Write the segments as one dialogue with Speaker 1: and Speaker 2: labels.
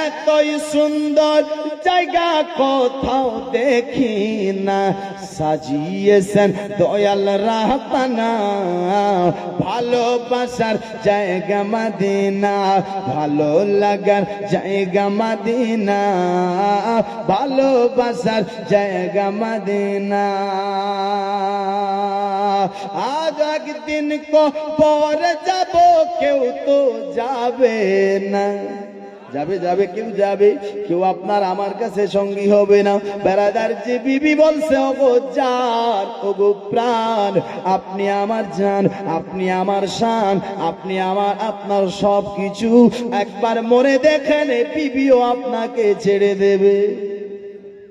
Speaker 1: এতই সুন্দর জায়গা কোথাও দেখি না সাজিয়েছেন দয়াল রাহতানা। ভালোবাসার জায়গা মাদিনা। ভালো লাগার জায়গা মাদিনা। ভালোবাসার জায়গা মাদিনা। আজ একদিন কো পরে যাব, কেউ তো যাবে না। যাবে যাবে, কেউ যাবে, কেউ আপনার আমার কাছে সঙ্গী হবে না। বেড়াদার যে বিবি বলছে, ওগো যান ওগো প্রাণ, আপনি আমার জান, আপনি আমার শান, আপনি আমার, আপনার সব কিছু একবার মনে দেখেন বিবিও আপনাকে ছেড়ে দেবে।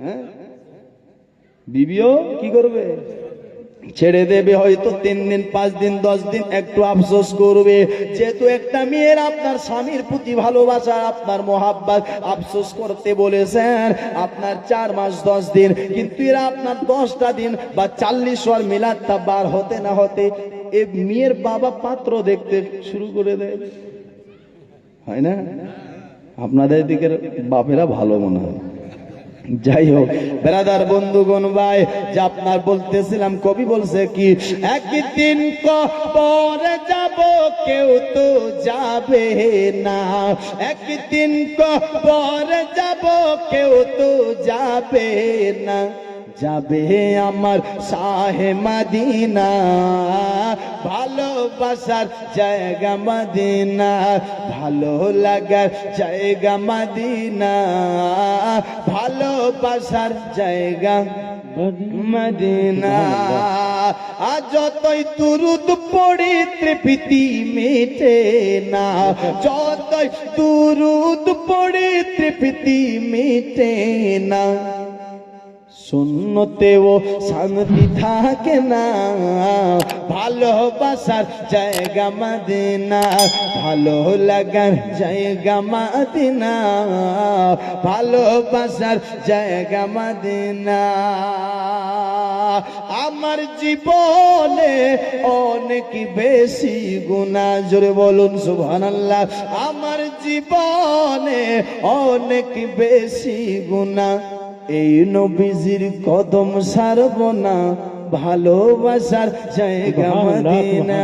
Speaker 1: হ্যাঁ? বিবিও কি করবে? ছেড়ে দেবে হয়তো তিন দিন, পাঁচ দিন, দশ দিন, একটু আফসোস করবে। যেহেতু একটা মেয়ের আপনার স্বামীর প্রতি ভালোবাসা, আপনার মোহাব্বত আফসোস করতে বলেছেন, আপনার চার মাস, দশ দিন, কিন্তু এরা আপনার দশটা দিন বা চল্লিশ ওর মিলাদটা বার হতে না হতে এ মেয়ের বাবা পাত্র দেখতে শুরু করে দেয়। হয় না? আপনাদের দিকের বাপেরা ভালো মনে হয়। যাই হোক বেড়াদার বন্ধুগণ ভাই, যে আপনার বলতেছিলাম, কবি বলছে কি, একদিন পরে যাব, কেউ তো যাবে না। একদিন পরে যাব, কেউ তো যাবে না। যাবে আমার শাহে মাদিনা। ভালোবাসার জায়গা মাদিনা, ভালো লাগার জায়গা মাদিনা। ভালোবাসার জায়গা মদিনা। যতই তুরুদ পড়ি, তৃপ্তি মেটে না। যতই তুরুদ পড়ি, তৃপ্তি মেটে না। শূন্যতেও শান্তি থাকে না। ভালোবাসার জায়গা মাদিনা, ভালো লাগার জায়গা মাদি মাদিনা ভালোবাসার জায়গা মাদিনা। আমার জীবনে অনেক বেশি গুণা জোরে বলুন সুবহানাল্লাহ। আমার জীবনে অনেক বেশি গুণা এই নবীজির কদম সারব না ভালোবাসার জায়গা মদিনা।